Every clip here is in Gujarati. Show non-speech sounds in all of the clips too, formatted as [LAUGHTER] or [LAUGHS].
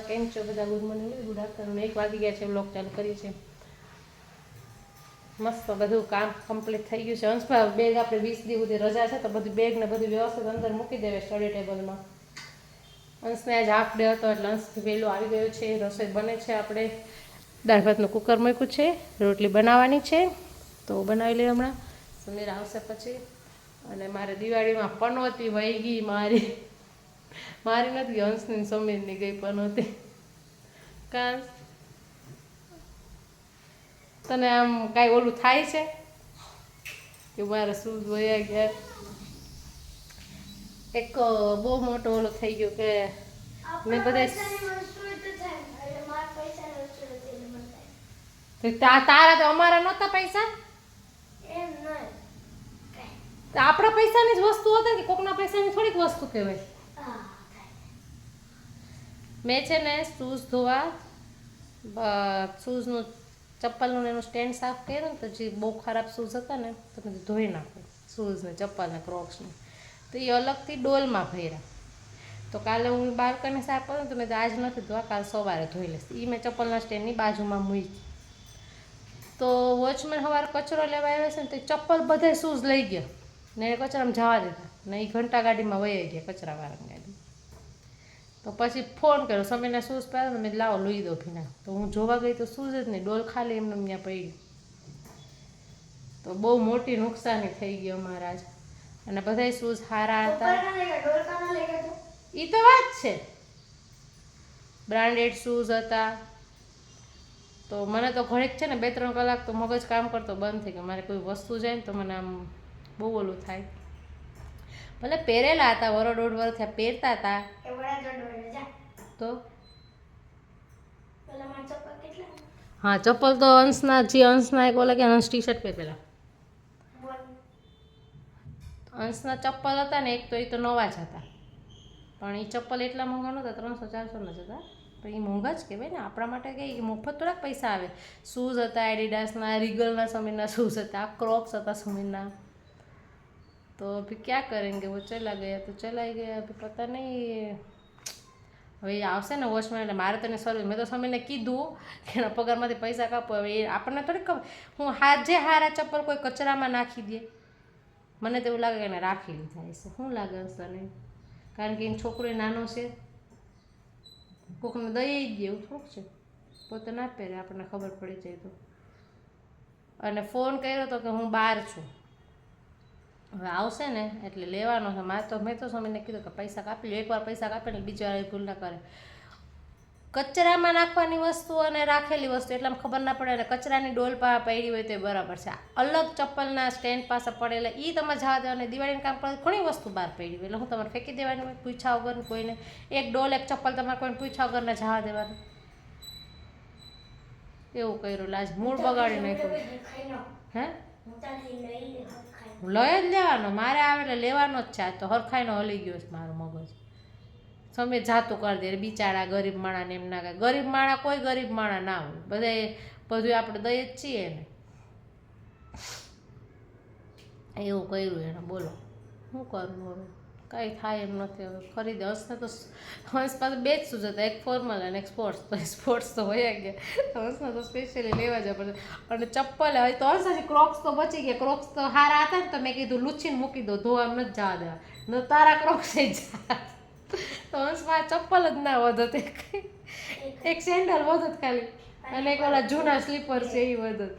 કેમ છો બધા? ગુડ મોર્નિંગ ગુડ આફ્ટરનૂન એક વાગી ગયા છે બ્લોગ ચાલુ કરીએ છીએ. મસ્ત બધું કામ કમ્પ્લીટ થઈ ગયું છે. હંસભાઈ બેગ આપણે વીસ દિવસ રજા છે, તો બધું બેગ ને બધું વ્યવસ્થિત અંદર મૂકી દેવે સ્ટડી ટેબલમાં હંસને આજ હાફ ડે હતો એટલે હંસ વહેલો આવી ગયો છે. રસોઈ બને છે આપણે. દાળ ભાતનું કુકર મૂક્યું છે, રોટલી બનાવવાની છે. તો બનાવી લઈએ હમણાં. સમીર આવશે પછી. અને મારે દિવાળીમાં પનોતી વહી ગઈ મારી. મારી નથી હંસની ને સમીરની ગઈ પનોતી કાં તને આમ કાંઈ ઓલું થાય છે? કે મારે શૂઝ વયા ગયા એક બહુ મોટો ઓલો થઈ ગયો કે મેં બધા તારા તો અમારા નહોતા પૈસા? આપણા પૈસાની જ વસ્તુ હતા કે કોકના પૈસાની થોડીક વસ્તુ કહેવાય? મેં છે ને શૂઝ ધોવા શૂઝનું ચપ્પલનું એનું સ્ટેન્ડ સાફ કર્યું ને તો જે બહુ ખરાબ શૂઝ હતા ને, તો મેં ધોઈ નાખ્યું શૂઝને ચપ્પલને ચપ્પલ ક્રોક્સને તો એ અલગથી ડોલમાં ભર્યા. તો કાલે હું બાલ્કની સાફ કરું તો મેં તો આજ નથી ધોવા, કાલ સવારે ધોઈ લઈશ. એ મેં ચપ્પલના સ્ટેન્ડની બાજુમાં મૂકી. તો વોચમેન સવારે કચરો લેવા આવ્યો છે ને તો ચપ્પલ બધે શૂઝ લઈ ગયા. ને કચરામાં જવા દીધા. ને એ ઘંટા ગાડીમાં વહી ગયા કચરાવાળાની ગાડી. તો પછી ફોન કર્યો સમયના શૂઝ પહેર્યા તો મેં લાવો લઈ દો ભીના. તો હું જોવા ગઈ તો શૂઝ જ નહીં ડોલ ખાલી એમને ત્યાં પડી તો બહુ મોટી નુકસાની થઈ ગઈ અમારા આજ. અને બધાય શૂઝ સારા હતા? એ તો વાત છે. બ્રાન્ડેડ શૂઝ હતા. તો મને તો ઘડીક છે ને બે ત્રણ કલાક તો મગજ કામ કરતો બંધ થઈ ગયો. મારે કોઈ વસ્તુ જાય ને તો મને આમ બહુ ઓલું થાય. ભલે પહેરેલા હતા વરો દોઢ વર થયા પહેરતા હતા. તો? હા ચપ્પલ તો અંશના જે અંશના એક બોલે કે અંશ ટી શર્ટ પહેર પહેલાં અંશના ચપ્પલ હતા ને એક તો એ તો નવા જ હતા. પણ એ ચપ્પલ એટલા મોંઘા નહોતા ત્રણસો ચારસોના જ હતા. તો એ મોંઘા જ કહેવાય ને. આપણા માટે કંઈ મફત થોડાક પૈસા આવે. શૂઝ હતા એડિડાસના રિગલના સમીરના શૂઝ હતા ક્રોક્સ હતા સમીરના. તો અભી ક્યાં કરેંગે? વો ચલા ગયા તો ચલાઈ ગયા. પતા નહીં. હવે એ આવશે ને વોચમેન એટલે મારે તને સર્વિસ મેં તો સમયને કીધું કે એના પગારમાંથી પૈસા કાપો. હવે એ આપણને થોડીક ખબર. હું હાર જે હારા ચપ્પલ કોઈ કચરામાં નાખી દે, મને તો એવું લાગે કે એને રાખી લીધા હશે. શું લાગે તને? કારણ કે એનો છોકરો નાનો છે. કોકને દઈ જ દે એવું થોડુંક છે. પોતે ના પહેરે, આપણને ખબર પડી જાય તો. અને ફોન કર્યો તો કે હું બહાર છું. હવે આવશે ને એટલે લેવાનો છે. મારે તો મેં તો સમયને કીધું કે પૈસા કાપી લો એકવાર પૈસા કાપે ને બીજી વાર એ ભૂલ ના કરે. કચરામાં નાખવાની વસ્તુ અને રાખેલી વસ્તુ એટલે આમ ખબર ના પડે અને કચરાની ડોલ પા પડી હોય તો એ બરાબર છે. અલગ ચપ્પલના સ્ટેન્ડ પાસે પડેલા એ તમે જવા દો અને દિવાળીનું કામ કરે ઘણી વસ્તુ બહાર પડી હોય. એટલે હું તમારે ફેંકી દેવાની હોય પૂછા વગર કોઈને. એક ડોલ એક ચપ્પલ તમારે કોઈને પૂછા વગર ને જવા દેવાનું. એવું કર્યું. લાજ. મૂળ બગાડી નાખ્યું. હે? લઈ જ લેવાનો. મારે આવે એટલે લેવાનો જ છે. આ તો હરખાઈનો હલી ગયો છે મારો મગજ. સમય જાતું કરી દે. બિચારા ગરીબ માણાને એમ ના કહે ગરીબ માણા કોઈ ગરીબ માણા ના હોય. બધાય બધું આપણે દઈએ જ છીએ ને એવું કર્યું એને. બોલો. શું કરવું હવે? કાંઈ થાય એમ નથી હવે. ખરીદે. હંસને તો હંસ પાસે બે જ શૂઝ હતા. એક ફોર્મલ અને એક સ્પોર્ટ્સ તો સ્પોર્ટ્સ તો હોય ગયા હંસને તો સ્પેશિયલી લેવા જ પડે. અને ચપ્પલ હવે તો હંસ હજી ક્રોક્સ તો બચી ગયા. ક્રોક્સ તો હારા હતા ને તો મેં કીધું, લૂછીને મૂકી દો. ધોવા નથી જવા દેવા ન તારા ક્રોક્સ જ તો હંસમાં ચપ્પલ જ ના વધત એક. એક સેન્ડલ વધત ખાલી. અને એક ઓલા જૂના સ્લીપર છે એ વધત.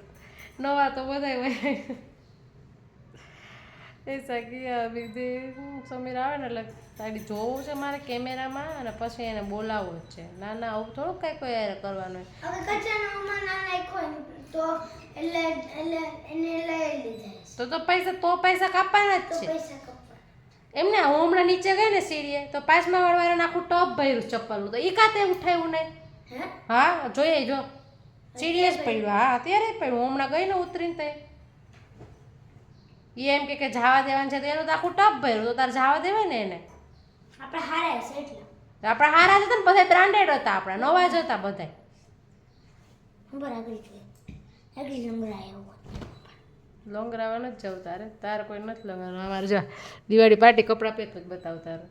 નવા તો બધાય વયા સગી ગયા હું સમીર આવે ને એટલે તારી જોવું છે મારે કેમેરામાં અને પછી એને બોલાવવું જ છે. ના ના આવું થોડુંક કાંઈ કોઈ યાર કરવાનું હોય. તો તો પૈસા તો પૈસા કાપવાના જ છે. એમને હું હમણાં નીચે ગઈ ને સીડીએ તો પાંચમા વાળવાનું આખું ટપ ભર્યું ચપ્પલનું. તો એ કાતે ઉઠાવ્યું નહીં. હા? જોઈએ જો. સીડીએ જ પડ્યું. હા અત્યારે જ પડ્યું. હું હમણાં ગઈ ને ઉતરીને તે એ એમ કે કે જવા દેવાનું છે તો એનું તો આખું ટપ ભર્યું. તો તારે જવા દેવાય ને એને? આપણે હારા છે એટલે. આપણે હારા જ હતા ને બધા બ્રાન્ડેડ હતા આપણા નવા જ હતા બધા નંબર આગળ છે આગળ નંબર આવ્યો લોંગરાવા નથી જવું તારે. તારે કોઈ નથી લગાવવાનું અમારે જો દિવાળી પાર્ટી કપડાં પહેરતો જ બતાવ તારે.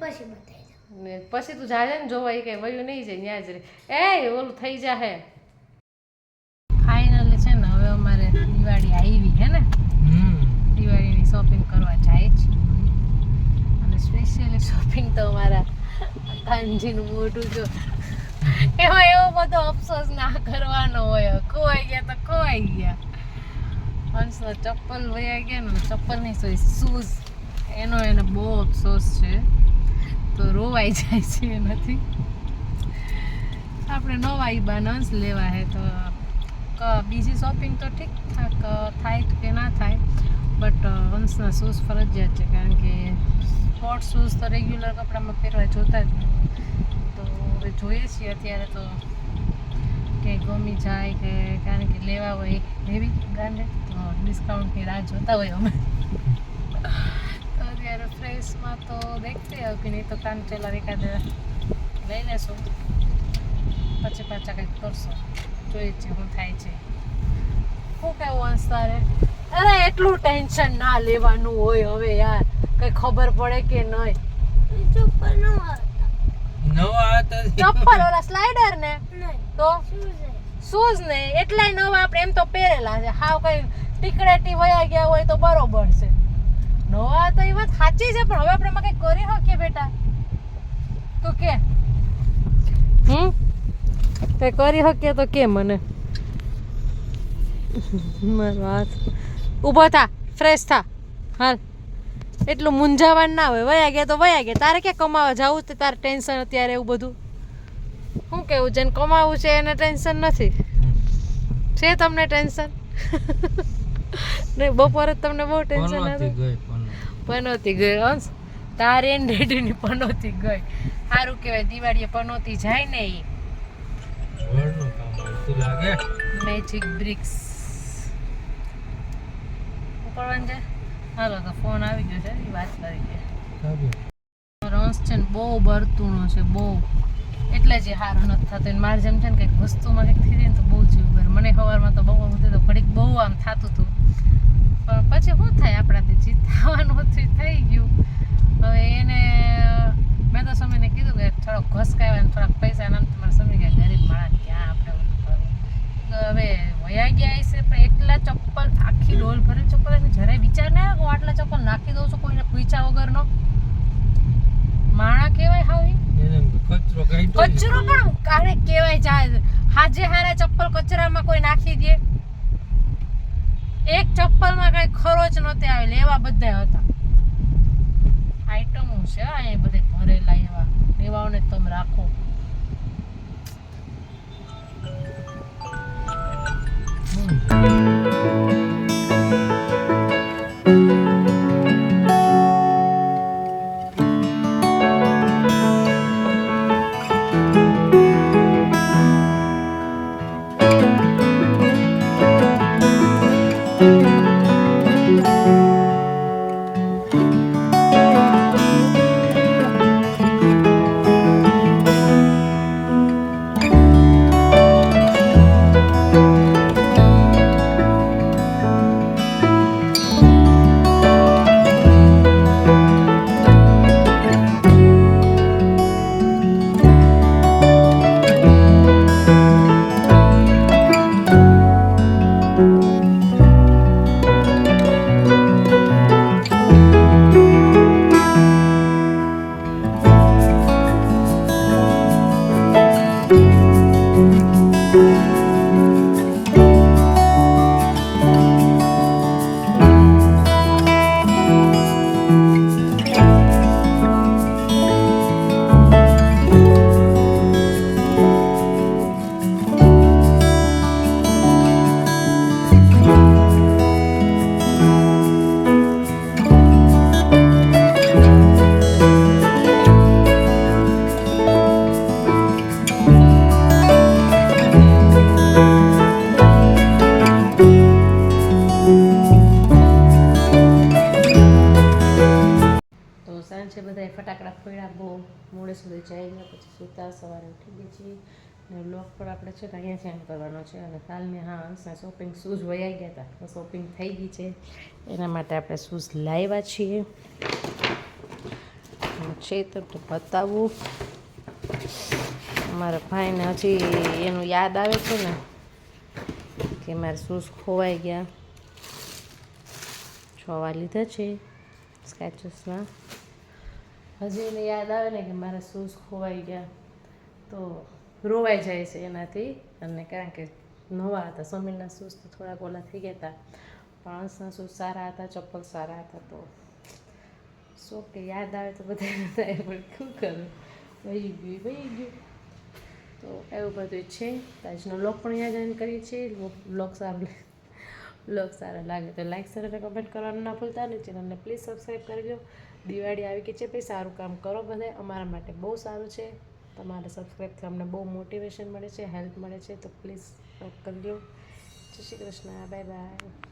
પછી બતાવી પછી તું જાજે ને જોવા એ કઈ વયું નહીં જાય ત્યાં જ રે. એ ઓલું થઈ જાહે ફાઇનલી છે ને હવે અમારે દિવાળી આવી હે ને? દિવાળીની શોપિંગ કરવા જાય છે. અને સ્પેશિયલી શોપિંગ તો અમારા કાનજીનું મોઢું જો એમાં એવો બધો અફસોસ ના કરવાનો હોય. ખોવાઈ ગયા તો ખોવાઈ ગયા. હંસના ચપ્પલ વયા ગયા ને ચપ્પલ નહીં સોરી શૂઝ એનો એને બહુ અફસોસ છે. તો રોવાઈ જાય છે એનાથી આપણે નવા ઈબાન હંસ લેવા હે તો બીજી શોપિંગ તો ઠીક ઠાક થાય કે ના થાય બટ વંશના શૂઝ ફરજિયાત છે, કારણ કે સ્પોર્ટ શૂઝ તો રેગ્યુલર કપડામાં પહેરવા જોતા જ તો હવે જોઈએ છીએ અત્યારે તો કે ગમી જાય કે, કારણ કે લેવા હોય લેવી બ્રાન્ડેડ તો ડિસ્કાઉન્ટની રાહ જોતા હોય અમે. તો અત્યારે ફ્રેશમાં તો દેખતે હોય કે નહીં તો કામ ચેલા એકાદ લઈ લેશું. પછી પાછા કંઈક કરશું. જોઈએ શું થાય છે. શું કહેવું અંશ તારે અરે, એટલું ટેન્શન ના લેવાનું હોય હવે યાર. કઈ ખબર પડે કે નહીં? ચપ્પલ ઓલા સ્લાઇડર ને? તો? શૂઝ ને? એટલાય નવા આપણે એમ તો પહેરેલા છે. હાવ કઈ ટીકડેટી વયા ગયા હોય તો બરોબર છે. નવા તો એ વાત સાચી છે, પણ હવે આપણે એમાં કઈ કરી શકીએ બેટા? તું કે? કઈ કરી શકીએ તો કે મને? મારો હાથ ઊભો થા ફ્રેશ થા. હાલ. એટલું મૂંઝાવાનું ના હોય. વયા ગયા તો વયા ગયા. તારે ક્યાં કમાવા જવું? તે તારે ટેન્શન અત્યારે એવું બધું. શું કેવું જેને કમાવું છે એને ટેન્શન નથી. છે તમને ટેન્શન [LAUGHS] નહીં બપોરે જ તમને બહુ ટેન્શન હતું પનોતી. ગઈ અંશ તારે એન ડેડીની પનોતી ગઈ. સારું કહેવાય દિવાળીએ પનોતી જાય ને એ ઘરનું કામ આવતું લાગે. મેજિક બ્રિક્સ ઉપરવાનું છે? હાલો તો ફોન આવી ગયો છે એ વાત કરી સારું રસ છે ને બહુ બરતુણો છે બહુ. એટલે જે સારો નથી થતો. એને મારે જેમ છે ને કંઈક વસ્તુમાં કંઈક થઈ જાય ને તો બહુ જીવ કરે મને સવારમાં તો બહુ હતું તો ઘડીક બહુ આમ થતું હતું. પણ પછી શું થાય? આપણાથી જીત થવાનું હતું થઈ ગયું. હવે એને મેં તો સમયને કીધું કે થોડોક ઘસકાવ્યા ને થોડાક પૈસા નામ તમારે સમજી ગયા ગરીબ માણસ ક્યાં આપણે ઓલું કરવું તો હવે વયા ગયા હશે પણ એટલા ચપ્પલ આખી ડોલ ભરેલી ચપ્પલ હશે જરાય વિચાર ના આવ્યો કે હું આટલા ચપ્પલ નાખી દઉં છું કોઈને પૂછ્યા વગરનો માણા કહેવાય હાવી એને કચરો કાઢ્યો ને. કચરો પણ કારે કહેવાય જાય હાજે હારા ચપ્પલ કચરામાં કોઈ નાખી દે. એક ચપ્પલમાં કઈ ખરોચ નહોતી આવેલી એવા બધા હતા. આઈટમો છે એ બધે ભરેલા એવા એવાઓને તમે રાખો. હમ. ફટાકડા બહુ મોડે સુધી જઈ ગયા પછી સૂતા સવારે ઉઠી ગયા છીએ. અને બ્લોગ પર આપણે છે અહીંયા જ એમ કરવાનો છે. અને કાલની હા અંશને શોપિંગ શૂઝ વયા ગયા હતા તો. શોપિંગ થઈ ગઈ છે. એના માટે આપણે શૂઝ લાવ્યા છીએ. છે તો બતાવું. મારા ભાઈને હજી એનું યાદ આવે છે ને, કે મારા શૂઝ ખોવાઈ ગયા. છવા લીધા છે. સ્કેચીસના હજી એને યાદ આવે ને કે મારા શૂઝ ખોવાઈ ગયા, તો રોવાઈ જાય છે એનાથી. અને કારણ કે નવા હતા, સમીરના શૂઝ તો થોડાક ઓલા થઈ ગયા હતા. પણ અંશના શૂઝ સારા હતા, ચપ્પલ સારા હતા, તો શું કે યાદ આવે તો બધાને થાય, પણ શું કરું? વહી ગયું વહી ગયું. તો એવું બધું છે. આજનો બ્લોગ પણ યાદ આવીને કરીએ છીએ. બ્લોગ સારો બ્લોગ સારો લાગે તો લાઈક શેર અને કમેન્ટ કરવાનું ના ભૂલતા. અને ચેનલને પ્લીઝ સબસ્ક્રાઈબ કરજો. દિવાળી આવી ગઈ છે, ભાઈ સારું કામ કરો બધા અમારા માટે બહુ સારું છે. તમારે સબસ્ક્રાઈબથી અમને બહુ મોટિવેશન મળે છે હેલ્પ મળે છે, તો પ્લીઝ કરજો જય શ્રી કૃષ્ણ બાય બાય